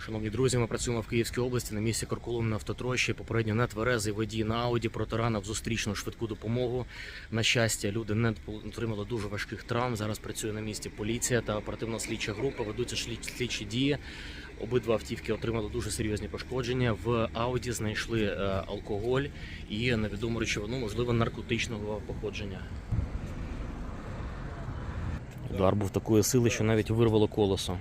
Шановні друзі, ми працюємо в Київській області на місці Карколомна автотрощі. Попередньо нетверезий водій на Ауді протаранив зустрічну швидку допомогу. На щастя, люди не отримали дуже важких травм. Зараз працює на місці поліція та оперативна слідча група. Ведуться слідчі дії. Обидва автівки отримали дуже серйозні пошкодження. В Ауді знайшли е, алкоголь і невідому речовину, можливо, наркотичного походження. Удар був такої сили, що навіть вирвало колесо.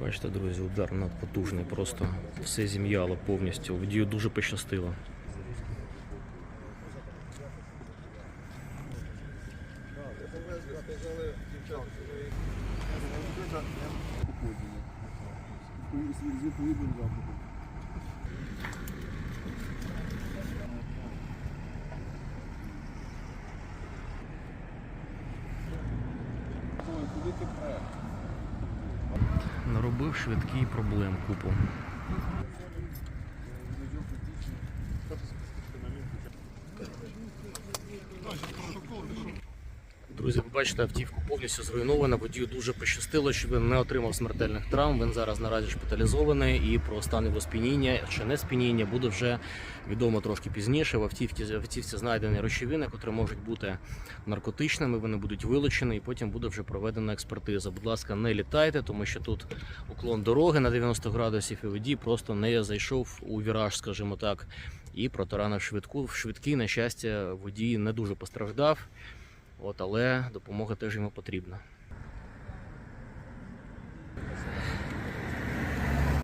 Бачите, друзі, удар надпотужний, просто все зім'яло повністю. Водію дуже пощастило. З відповідним запитом. Наробив швидкий проблем купу. Друзі, ви бачите, автівку повністю зруйнована. Водію дуже пощастило, що він не отримав смертельних травм. Він зараз наразі шпиталізований і про стан його сп'яніння чи не сп'яніння буде вже відомо трошки пізніше. В автівці, в автівці знайдені речовини, які можуть бути наркотичними. Вони будуть вилучені і потім буде вже проведена експертиза. Будь ласка, не літайте, тому що тут уклон дороги на 90 градусів і водій просто не зайшов у віраж, скажімо так, і протаранив швидку. Швидкий, на щастя, водій не дуже постраждав. От, але допомога теж йому потрібна.